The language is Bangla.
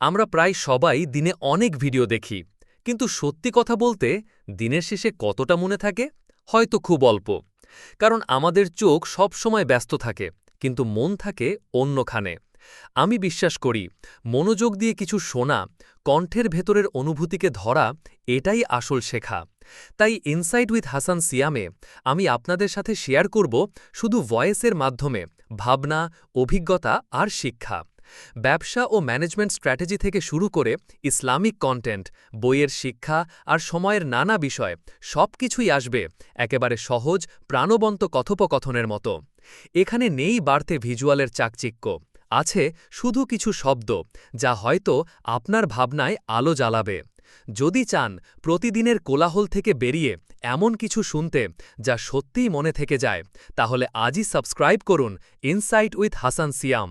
আমরা প্রায় সবাই দিনে অনেক ভিডিও দেখি, কিন্তু সত্যি কথা বলতে দিনের শেষে কতটা মনে থাকে? হয়তো খুব অল্প। কারণ আমাদের চোখ সব সময় ব্যস্ত থাকে, কিন্তু মন থাকে অন্যখানে। আমি বিশ্বাস করি, মনোযোগ দিয়ে কিছু শোনা, কণ্ঠের ভেতরের অনুভূতিকে ধরা, এটাই আসল শেখা। তাই ইনসাইট উইথ হাসান সিয়ামে আমি আপনাদের সাথে শেয়ার করব শুধু ভয়েসের মাধ্যমে, ভাবনা, অভিজ্ঞতা আর শিক্ষা। ব্যবসা ও ম্যানেজমেন্ট স্ট্র্যাটেজি থেকে শুরু করে ইসলামিক কন্টেন্ট, বইয়ের শিক্ষা আর সময়ের নানা বিষয় সব কিছুই আসবে একেবারে সহজ, প্রাণবন্ত কথোপকথনের মতো। এখানে নেই বাড়তে ভিজুয়ালের চাকচিক্য, আছে শুধু কিছু শব্দ যা হয়তো আপনার ভাবনায় আলো জ্বালাবে। যদি চান প্রতিদিনের কোলাহল থেকে বেরিয়ে এমন কিছু শুনতে যা সত্যিই মনে থেকে যায়, তাহলে আজই সাবস্ক্রাইব করুন ইনসাইট উইথ হাসান সিয়াম।